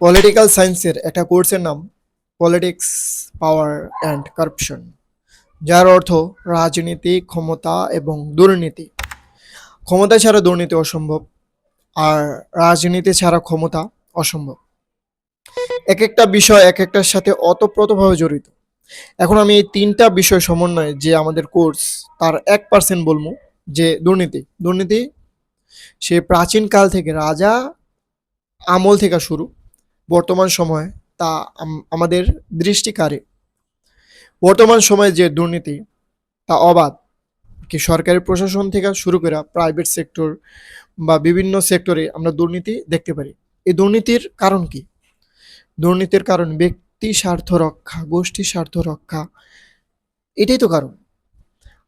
Political সায়েন্সের একটা কোর্সের নাম পলিটিক্স পাওয়ার অ্যান্ড কারাপশন যার অর্থ রাজনীতি, ক্ষমতা এবং দুর্নীতি। ক্ষমতা ছাড়া দুর্নীতি অসম্ভব, আর রাজনীতি ছাড়া ক্ষমতা অসম্ভব। এক একটা বিষয় এক একটার সাথে অতপ্রতভাবে জড়িত। এখন আমি এই তিনটা বিষয় সমন্বয়ে যে আমাদের কোর্স তার এক পার্সেন্ট বলব যে দুর্নীতি। দুর্নীতি সে প্রাচীন কাল থেকে রাজা আমল থেকে শুরু বর্তমান সময়ে তা আম- আমাদের দৃষ্টিকারে। বর্তমান সময়ে যে দুর্নীতি, তা অবাধ। কি সরকারি প্রশাসন থেকে শুরু করে প্রাইভেট সেক্টর বা বিভিন্ন সেক্টরে আমরা দুর্নীতি দেখতে পারি। এই দুর্নীতির কারণ কি? দুর্নীতির কারণ ব্যক্তি স্বার্থ রক্ষা গোষ্ঠী স্বার্থ রক্ষা, এটাই তো কারণ।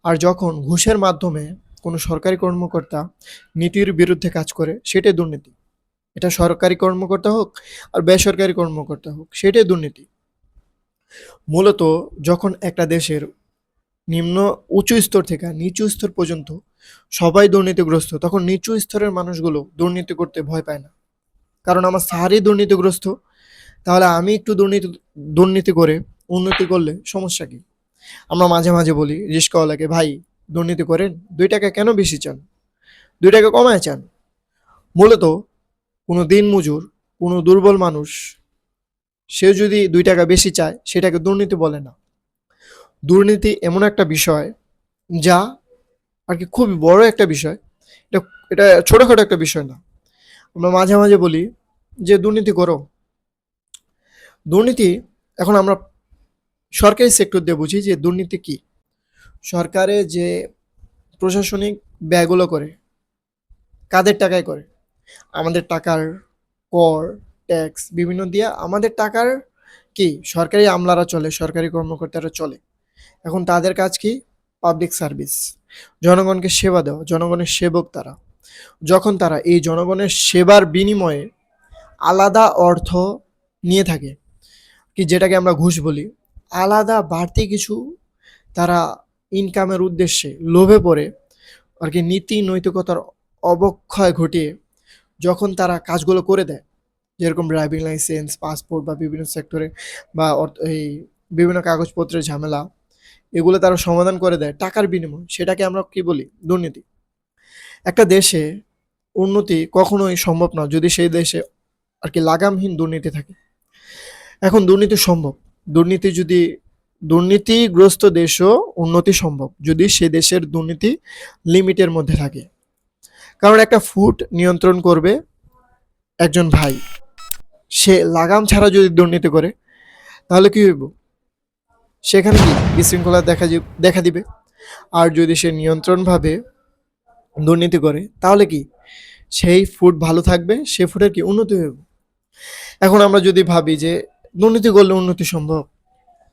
আর যখন ঘুষের মাধ্যমে কোনো সরকারি কর্মকর্তা নীতির বিরুদ্ধে কাজ করে, সেটাই দুর্নীতি। এটা সরকারি কর্মকর্তা হোক আর বেসরকারি কর্মকর্তা হোক, সেটাই দুর্নীতি। মূলত যখন একটা দেশের নিম্ন উঁচু স্তর থেকে নিচু স্তর পর্যন্ত সবাই দুর্নীতিগ্রস্ত, তখন নিচু স্তরের মানুষগুলো দুর্নীতি করতে ভয় পায় না। কারণ আমার স্যারই দুর্নীতিগ্রস্ত, তাহলে আমি একটু দুর্নীতি দুর্নীতি করে উন্নতি করলে সমস্যা কি? আমরা মাঝে মাঝে বলি রিস্কাওয়ালাকে, ভাই, দুর্নীতি করেন? দুই টাকা কেন বেশি চান? দুই টাকা কমায় চান? মূলত কোনো দিন মজুর, কোনো দুর্বল মানুষ, সে যদি দুই টাকা বেশি চায়, সেটাকে দুর্নীতি বলে না। দুর্নীতি এমন একটা বিষয় যা আর কি খুবই বড় একটা বিষয়। এটা এটা ছোটোখাটো একটা বিষয় না। আমরা মাঝে মাঝে বলি যে, দুর্নীতি করো। দুর্নীতি, এখন আমরা সরকারি সেক্টর দিয়ে বুঝি যে, দুর্নীতি কি? সরকারে যে প্রশাসনিক ব্যয়গুলো করে, কাদের টাকায় করে? আমাদের টাকার কর ট্যাক্স বিভিন্ন দিয়ে আমাদের টাকার কি, সরকারি আমলারা চলে, সরকারি কর্মকর্তারা চলে। এখন তাদের কাজ কি? পাবলিক সার্ভিস জনগণকে সেবা দেওয়া, জনগণের সেবক তারা। যখন তারা এই জনগণের সেবার বিনিময়ে আলাদা অর্থ নিয়ে থাকে, কি যেটাকে আমরা ঘুষ বলি, আলাদা বাড়তি কিছু তারা ইনকামের উদ্দেশ্যে লোভে পড়ে, আর কি নীতি নৈতিকতার অবক্ষয় ঘটিয়ে যখন তারা কাজগুলো করে দেয়, যেরকম ড্রাইভিং লাইসেন্স পাসপোর্ট বা বিভিন্ন সেক্টরে বা এই বিভিন্ন কাগজপত্রের ঝামেলা, এগুলো তারা সমাধান করে দেয় টাকার বিনিময়। সেটাকে আমরা কি বলি? দুর্নীতি। একটা দেশে উন্নতি কখনোই সম্ভব না যদি সেই দেশে আর কি লাগামহীন দুর্নীতি থাকে। এখন দুর্নীতি সম্ভব। দুর্নীতি যদি, দুর্নীতিগ্রস্ত দেশও উন্নতি সম্ভব যদি সে দেশের দুর্নীতি লিমিটের মধ্যে থাকে। কারণ একটা ফুড নিয়ন্ত্রণ করবে একজন ভাই। সে লাগাম ছাড়া যদি দুর্নীতি করে, তাহলে কী হইব? সেখানে কি বিশৃঙ্খলা দেখা দেখা দিবে? আর যদি সে নিয়ন্ত্রণভাবে দুর্নীতি করে, তাহলে কি সেই ফুড ভালো থাকবে? সে ফুডের কি উন্নতি হইব? এখন আমরা যদি ভাবি যে দুর্নীতি করলে উন্নতি সম্ভব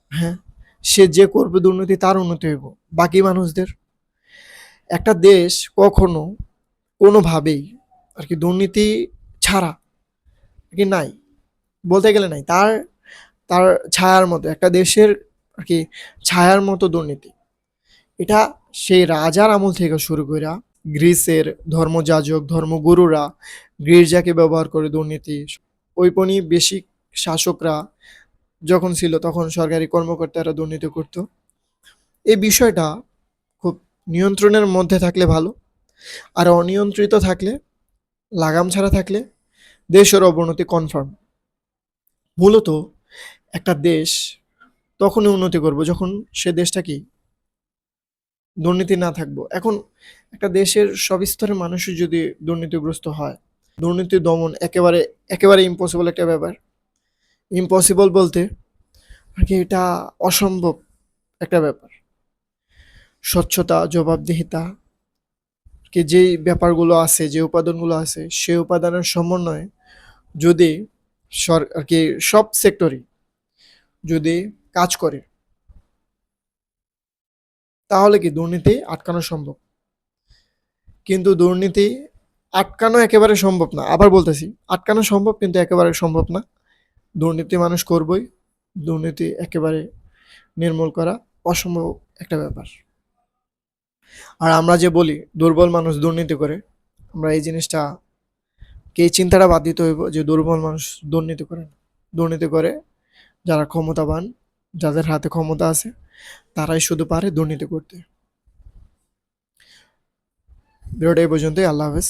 হ্যাঁ? সে যে করবে দুর্নীতি, তার উন্নতি হইব। বাকি মানুষদের। একটা দেশ কখনো কোনোভাবেই আর কি দুর্নীতি ছাড়া আর কি নাই, বলতে গেলে নাই। তার তার ছায়ার মতো, একটা দেশের আর কি ছায়ার মতো দুর্নীতি। এটা সেই রাজার আমল থেকে শুরু করে গ্রিসের ধর্মযাজক, ধর্মগুরুরা গির্জাকে ব্যবহার করে দুর্নীতি, ঔপনিবেশিক শাসকরা যখন ছিল তখন সরকারি কর্মকর্তারা দুর্নীতি করত। এই বিষয়টা খুব নিয়ন্ত্রণের মধ্যে থাকলে ভালো। আর অনিয়ন্ত্রিত থাকলে, লাগাম ছাড়া থাকলে দেশের অবনতি কনফার্ম মূলত একটা দেশ তখনই উন্নতি করব যখন সে দেশটা কি? দুর্নীতি না থাকব। এখন একটা দেশের সব স্তরের মানুষই যদি দুর্নীতিগ্রস্ত হয়, দুর্নীতি দমন একেবারে একেবারে ইম্পসিবল একটা ব্যাপার। ইম্পসিবল বলতে আর কি এটা অসম্ভব একটা ব্যাপার। স্বচ্ছতা, জবাবদিহিতা কি যেই ব্যাপারগুলো আছে, যে উপাদানগুলো আছে সেই উপাদানের সমন্বয়ে যদি সর, আর কি সব সেক্টরই যদি কাজ করে, তাহলে কি দুর্নীতি আটকানো সম্ভব? কিন্তু দুর্নীতি আটকানো একেবারে সম্ভব না। আবার বলতেছি, আটকানো সম্ভব কিন্তু একেবারে সম্ভব না। দুর্নীতি মানুষ করবই, দুর্নীতি একেবারে নির্মূল করা অসম্ভব একটা ব্যাপার। আর আমরা যে বলি, দুর্বল মানুষ দুর্নীতি করে, আমরা এই জিনিসটা কে চিন্তাটা বাদ দিতে হইব যে দুর্বল মানুষ দুর্নীতি করে না। দুর্নীতি করে যারা ক্ষমতাবান, যাদের হাতে ক্ষমতা আছে, তারাই শুধু পারে দুর্নীতি করতে। ভিডিওটা এই পর্যন্তই, আল্লাহ হাফেজ।